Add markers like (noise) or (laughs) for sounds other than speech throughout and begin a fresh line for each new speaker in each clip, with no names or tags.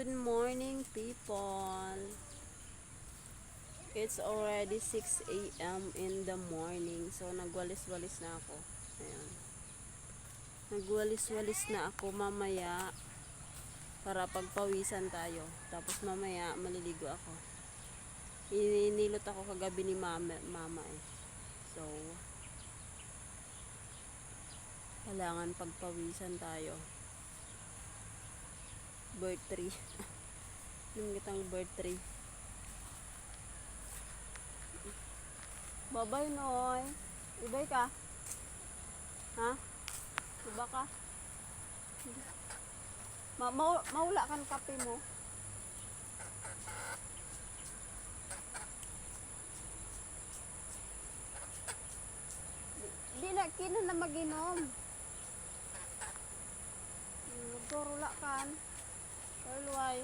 Good morning, people. It's already 6 a.m. in the morning. So, nagwalis-walis na ako. Ayan. Nagwalis-walis na ako mamaya para pagpawisan tayo. Tapos mamaya, maliligo ako. Ininilot ako kagabi ni mama, mama eh. So, kailangan pagpawisan tayo. Bird tree. Yung kitang bird tree. Babay, Noy. Ibay ka? Ha? Iba ka? Ma mau maula kan kape mo? Di na, kina na maginom. Nagturula kan. Perluay.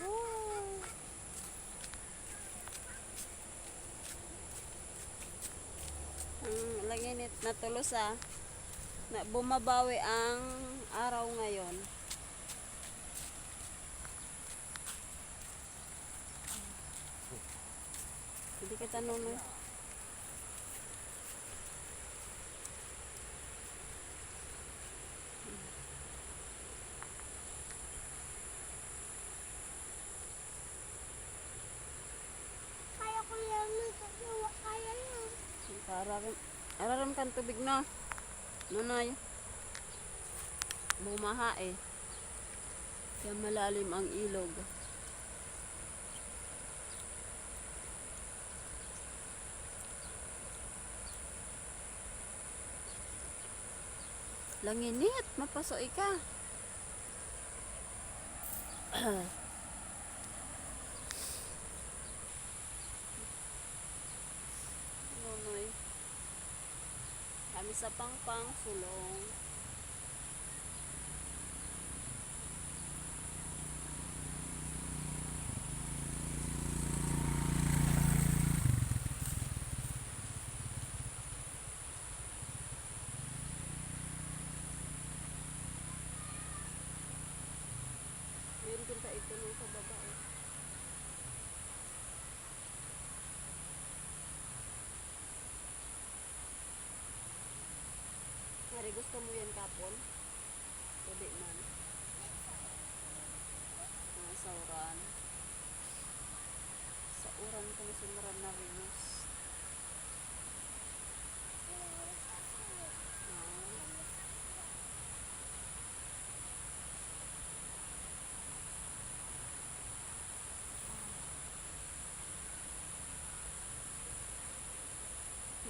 Woo! Ang langinit na tulos ah. Na bumabawi ang araw ngayon. Hindi kita nunoy.
Kaya ko lang nagkakawa. Kaya lang.
Araram, araram kan tubig na. Nanay. Bumaha eh. Kaya malalim ang ilog. Langinit, mapasoy ka. (clears throat) (clears throat) Kami sa Pangpang, Sulong. Meron din sa ito sa baba Mari, gusto mo yan kapon? Pwede man. Mga sauran. Sa uran ko na sinuran na rinus.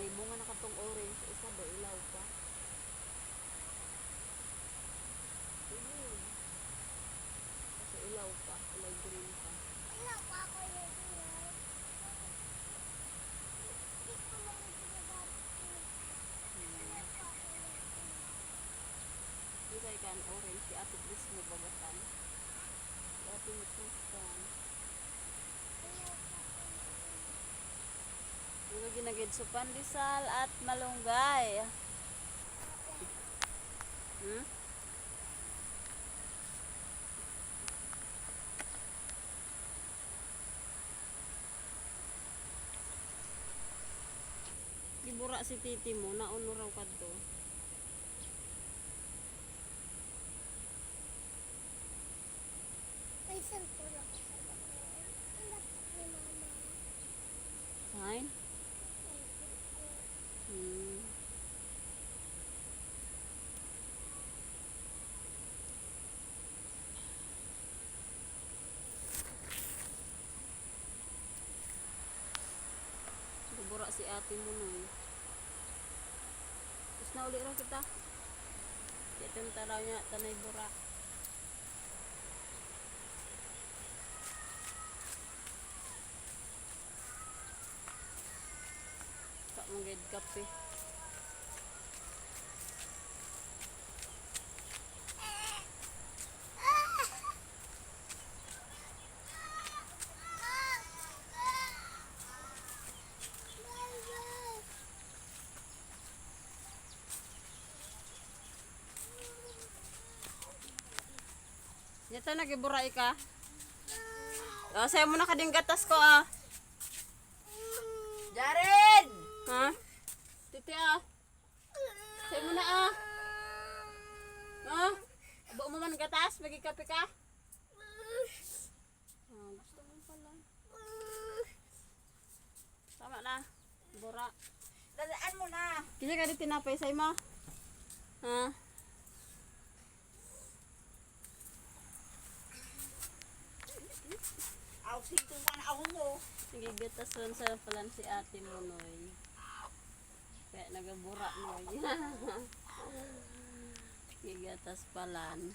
May bunga na katong orange, isa ba ilaw pa? Ayun. Kasi ilaw pa, kulay green pa.
Wala pa ako yung ilan. Hindi ko lang ginagawa. Wala pa ako yung ilan.
Ilay kan Chris mo bagatan.
Ako yung ilan.
Mga ginagid so pandesal at malunggay. Hmm? Gibura si titi mo, nauno raw ka to.
May cellphone ako sa laptop ni mama.
Fine? Hmm. Bubura si ate mo no eh. Tapos na uli raw kita. Ito taraw niya, tanay bura. red cup eh. kape. Dito nagiburay ka. Oh, sayo mo na ka gatas ko ah.
Jared!
Ha? Huh? Mo na, ah. Ha? Abo mo man gatas? Magikape ka? Ah, gusto mo pala. Tama na. Bura.
Dadaan mo na.
Kisa ka di tinapay sa'yo mo? Ha?
Aw, sinto ka na ako mo.
Nagigatason sa palan si ate mo, Noy. Kaya nagabura, Noy. (laughs) Gigatas palan.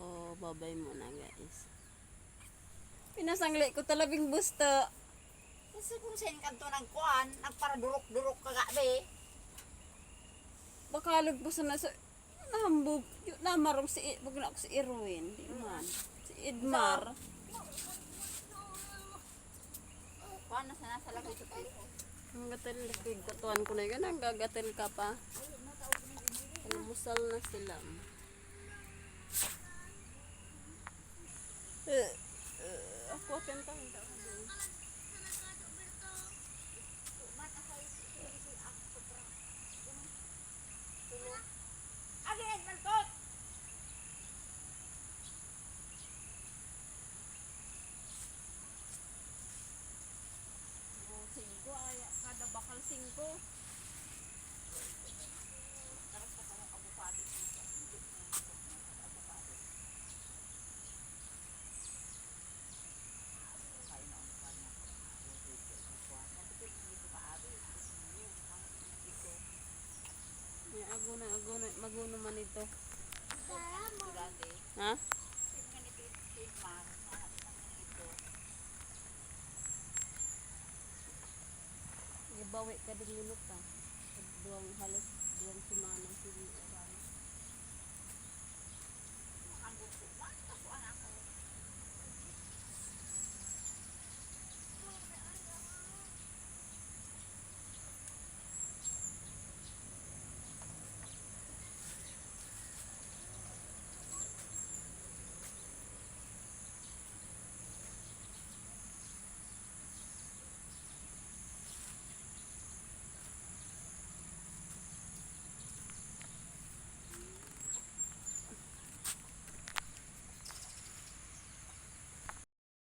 So, babay muna, guys. Pinasangli ko talabing busto.
Kasi kung saan kanto ng kuan, nagparadurok-durok ka gabi.
Bakalog po sa nasa... Nahambog. Yung namarong si... Wag na ako si Irwin. Di man. Si Idmar.
Kuan na sana sa laki sa tayo.
Ang gatil liquid katuan ko na yun. Ang gagatil ka pa. Almusal na sila. Eh, eh, ako kanta ang 5. Aguna, aguna, maguno man ito. Ha? Gibawi ka din minute ta. Duwang halos duwang semana sige.